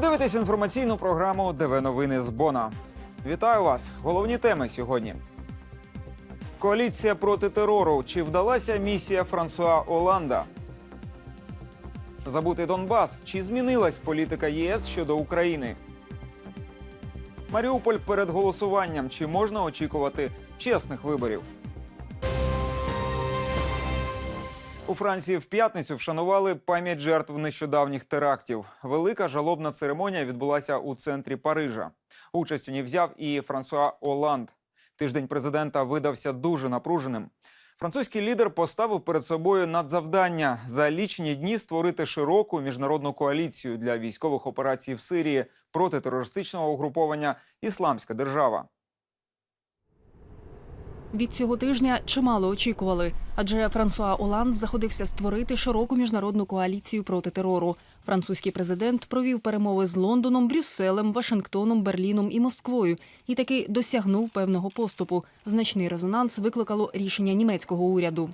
Ви дивитесь інформаційну програму ДВ Новини з Бона. Вітаю вас! Головні теми сьогодні. Коаліція проти терору. Чи вдалася місія Франсуа Оланда? Забутий Донбас. Чи змінилась політика ЄС щодо України? Маріуполь перед голосуванням. Чи можна очікувати чесних виборів? У Франції в п'ятницю вшанували пам'ять жертв нещодавніх терактів. Велика жалобна церемонія відбулася у центрі Парижа. Участь у ній взяв і Франсуа Оланд. Тиждень президента видався дуже напруженим. Французький лідер поставив перед собою надзавдання за лічені дні створити широку міжнародну коаліцію для військових операцій в Сирії проти терористичного угруповання Ісламська держава. Від цього тижня чимало очікували, адже Франсуа Оланд заходився створити широку міжнародну коаліцію проти терору. Французький президент провів перемови з Лондоном, Брюсселем, Вашингтоном, Берліном і Москвою і таки досягнув певного поступу. Значний резонанс викликало рішення німецького уряду.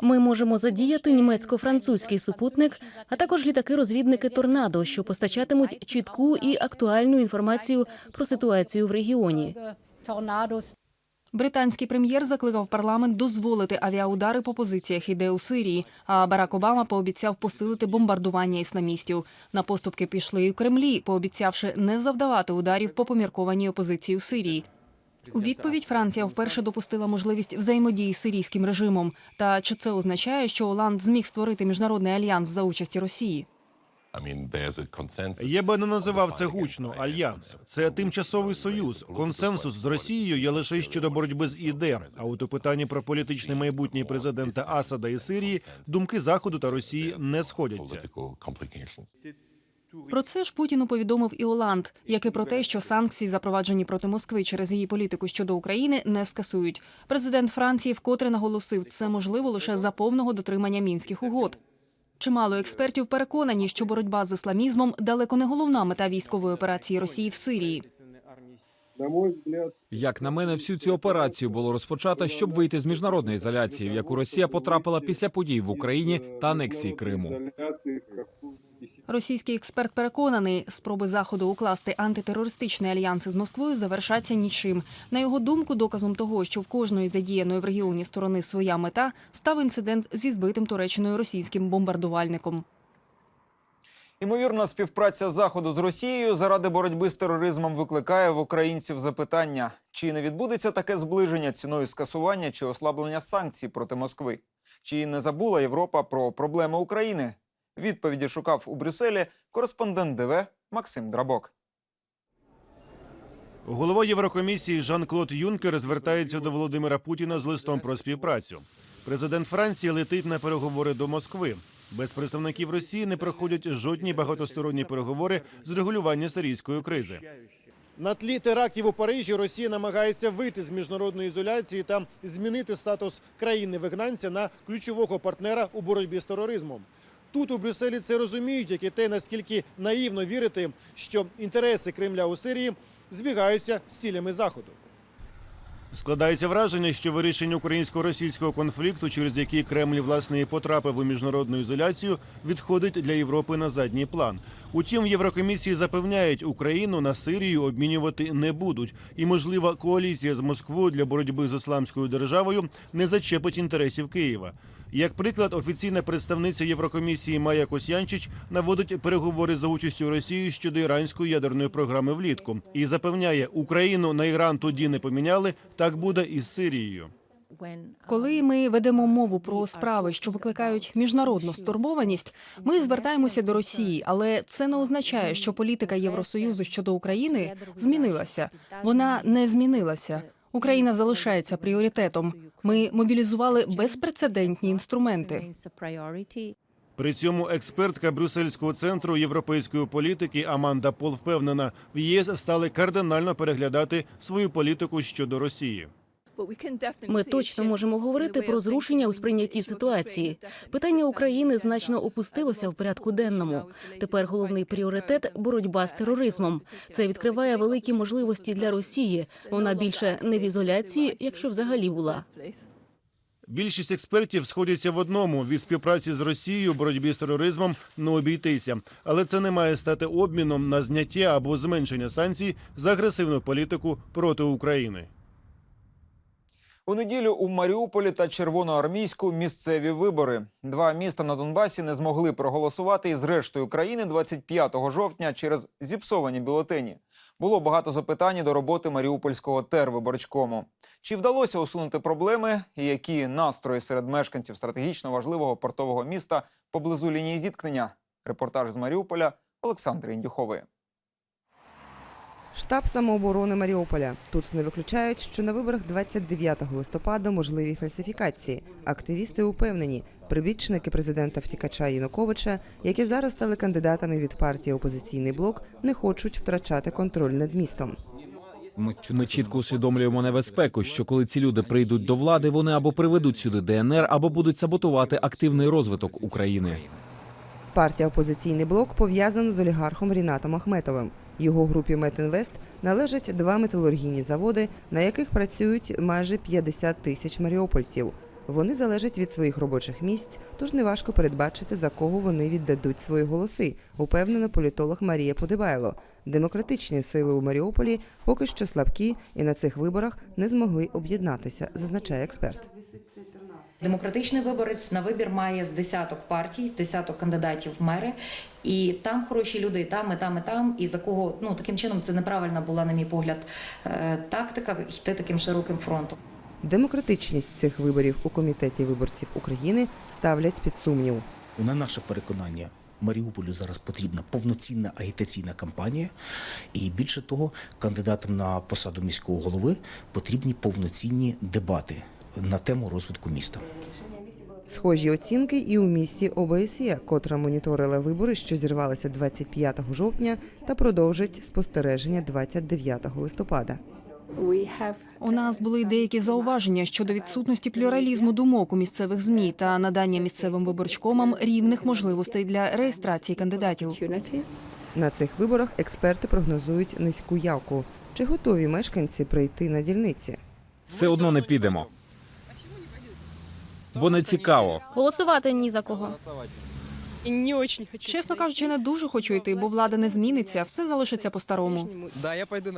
Ми можемо задіяти німецько-французький супутник, а також літаки-розвідники Торнадо, що постачатимуть чітку і актуальну інформацію про ситуацію в регіоні. Британський прем'єр закликав парламент дозволити авіаудари по позиціях іде у Сирії. А Барак Обама пообіцяв посилити бомбардування ісламістів. На поступки пішли і в Кремлі, пообіцявши не завдавати ударів по поміркованій опозиції у Сирії. У відповідь Франція вперше допустила можливість взаємодії з сирійським режимом. Та чи це означає, що Оланд зміг створити міжнародний альянс за участі Росії? Я би не називав це гучно альянс. Це тимчасовий союз. Консенсус з Росією є лише щодо боротьби з ІД. А от у питанні про політичне майбутнє президента Асада і Сирії думки Заходу та Росії не сходяться. Про це ж Путіну повідомив і Оланд, як і про те, що санкції, запроваджені проти Москви через її політику щодо України, не скасують. Президент Франції вкотре наголосив, це можливо лише за повного дотримання мінських угод. Чимало експертів переконані, що боротьба з ісламізмом далеко не головна мета військової операції Росії в Сирії. Як на мене, всю цю операцію було розпочато, щоб вийти з міжнародної ізоляції, в яку Росія потрапила після подій в Україні та анексії Криму. Російський експерт переконаний, спроби заходу укласти антитерористичний альянс із Москвою завершаться нічим. На його думку, доказом того, що в кожної задіяної в регіоні сторони своя мета, став інцидент зі збитим Туреччиною російським бомбардувальником. Імовірна співпраця заходу з Росією заради боротьби з тероризмом викликає в українців запитання: чи не відбудеться таке зближення ціною скасування чи ослаблення санкцій проти Москви? Чи не забула Європа про проблеми України? Відповіді шукав у Брюсселі кореспондент ДВ Максим Драбок. Голова Єврокомісії Жан-Клод Юнкер звертається до Володимира Путіна з листом про співпрацю. Президент Франції летить на переговори до Москви. Без представників Росії не проходять жодні багатосторонні переговори з регулювання сирійської кризи. На тлі терактів у Парижі Росія намагається вийти з міжнародної ізоляції та змінити статус країни-вигнанця на ключового партнера у боротьбі з тероризмом. Тут у Брюсселі це розуміють, як і те, наскільки наївно вірити, що інтереси Кремля у Сирії збігаються з цілями заходу. Складається враження, що вирішення українсько-російського конфлікту, через який Кремль власне і потрапив у міжнародну ізоляцію, відходить для Європи на задній план. Утім, в Єврокомісії запевняють, Україну на Сирію обмінювати не будуть, і можлива коаліція з Москвою для боротьби з ісламською державою не зачепить інтересів Києва. Як приклад, офіційна представниця Єврокомісії Майя Косянчич наводить переговори за участю Росії щодо іранської ядерної програми влітку і запевняє, Україну на Іран тоді не поміняли. Так буде і з Сирією. Коли ми ведемо мову про справи, що викликають міжнародну стурбованість, ми звертаємося до Росії, але це не означає, що політика Євросоюзу щодо України змінилася. Вона не змінилася. Україна залишається пріоритетом. Ми мобілізували безпрецедентні інструменти. При цьому експертка Брюссельського центру європейської політики Аманда Пол впевнена, в ЄС стали кардинально переглядати свою політику щодо Росії. Ми точно можемо говорити про зрушення у сприйнятті ситуації. Питання України значно опустилося в порядку денному. Тепер головний пріоритет боротьба з тероризмом. Це відкриває великі можливості для Росії. Вона більше не в ізоляції, якщо взагалі була. Більшість експертів сходяться в одному: від співпраці з Росією у боротьбі з тероризмом не обійтися, але це не має стати обміном на зняття або зменшення санкцій за агресивну політику проти України. У неділю у Маріуполі та Червоноармійську місцеві вибори. Два міста на Донбасі не змогли проголосувати із рештою країни 25 жовтня через зіпсовані бюлетені. Було багато запитань до роботи Маріупольського тервиборчкому. Чи вдалося усунути проблеми і які настрої серед мешканців стратегічно важливого портового міста поблизу лінії зіткнення? Репортаж з Маріуполя Олександри Індюхової. Штаб самооборони Маріуполя. Тут не виключають, що на виборах 29 листопада можливі фальсифікації. Активісти упевнені, прибічники президента втікача Януковича, які зараз стали кандидатами від партії Опозиційний блок, не хочуть втрачати контроль над містом. Ми, ми чітко усвідомлюємо небезпеку, що коли ці люди прийдуть до влади, вони або приведуть сюди ДНР, або будуть саботувати активний розвиток України. Партія Опозиційний блок пов'язана з олігархом Рінатом Ахметовим. Його групі Метінвест належать два металургійні заводи, на яких працюють майже 50 тисяч маріупольців. Вони залежать від своїх робочих місць, тож неважко передбачити, за кого вони віддадуть свої голоси, упевнена політолог Марія Подибайло. Демократичні сили у Маріуполі поки що слабкі і на цих виборах не змогли об'єднатися, зазначає експерт. Демократичний виборець на вибір має з десяток партій, з десяток кандидатів в мери, і там хороші люди, і там, і там, і там. І за кого ну таким чином це неправильна була, на мій погляд, е, тактика йти таким широким фронтом. Демократичність цих виборів у комітеті виборців України ставлять під сумнів. На наше переконання, Маріуполю зараз потрібна повноцінна агітаційна кампанія, і більше того, кандидатам на посаду міського голови потрібні повноцінні дебати на тему розвитку міста. Схожі оцінки і у місті ОБСЄ, котра моніторила вибори, що зірвалися 25 жовтня та продовжить спостереження 29 листопада. У нас були деякі зауваження щодо відсутності плюралізму думок у місцевих змі та надання місцевим виборчкомам рівних можливостей для реєстрації кандидатів. На цих виборах експерти прогнозують низьку явку. Чи готові мешканці прийти на дільниці? Все одно не підемо. Бо не цікаво. Голосувати ні за кого. Чесно кажучи, не дуже хочу йти, бо влада не зміниться, все залишиться по-старому.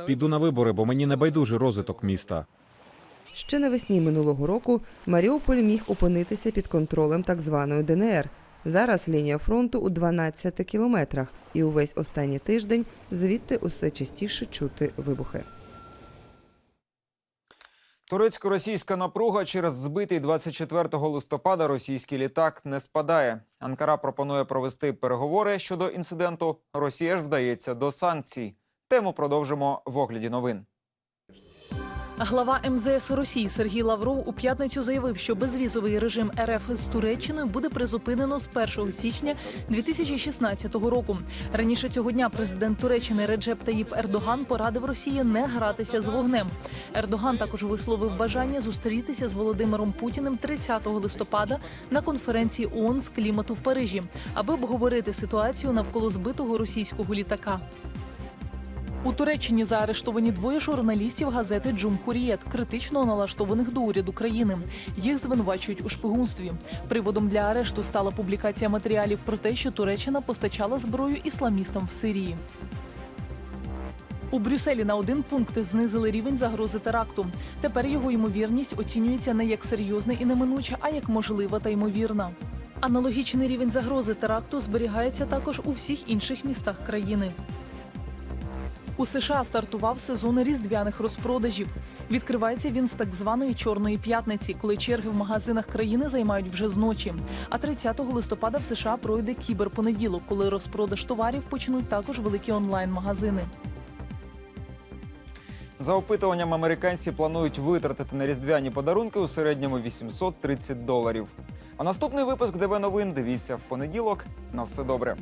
Піду на вибори, бо мені не байдужий розвиток міста. Ще навесні минулого року Маріуполь міг опинитися під контролем так званої ДНР. Зараз лінія фронту у 12 кілометрах, і увесь останній тиждень звідти усе частіше чути вибухи. Турецько-російська напруга через збитий 24 листопада російський літак не спадає. Анкара пропонує провести переговори щодо інциденту. Росія ж вдається до санкцій. Тему продовжимо в огляді новин. Глава МЗС Росії Сергій Лавров у п'ятницю заявив, що безвізовий режим РФ з Туреччиною буде призупинено з 1 січня 2016 року. Раніше цього дня президент Туреччини Реджеп Таїп Ердоган порадив Росії не гратися з вогнем. Ердоган також висловив бажання зустрітися з Володимиром Путіним 30 листопада на конференції ООН з клімату в Парижі, аби обговорити ситуацію навколо збитого російського літака. У Туреччині заарештовані двоє журналістів газети Джумхурієт, критично налаштованих до уряду країни. Їх звинувачують у шпигунстві. Приводом для арешту стала публікація матеріалів про те, що Туреччина постачала зброю ісламістам в Сирії. У Брюсселі на один пункт знизили рівень загрози теракту. Тепер його ймовірність оцінюється не як серйозна і неминуча, а як можлива та ймовірна. Аналогічний рівень загрози теракту зберігається також у всіх інших містах країни. У США стартував сезон різдвяних розпродажів. Відкривається він з так званої чорної п'ятниці, коли черги в магазинах країни займають вже зночі. А 30 листопада в США пройде кіберпонеділок, коли розпродаж товарів почнуть також великі онлайн-магазини. За опитуванням американці планують витратити на різдвяні подарунки у середньому 830 доларів. А наступний випуск ДВ новин дивіться в понеділок. На все добре.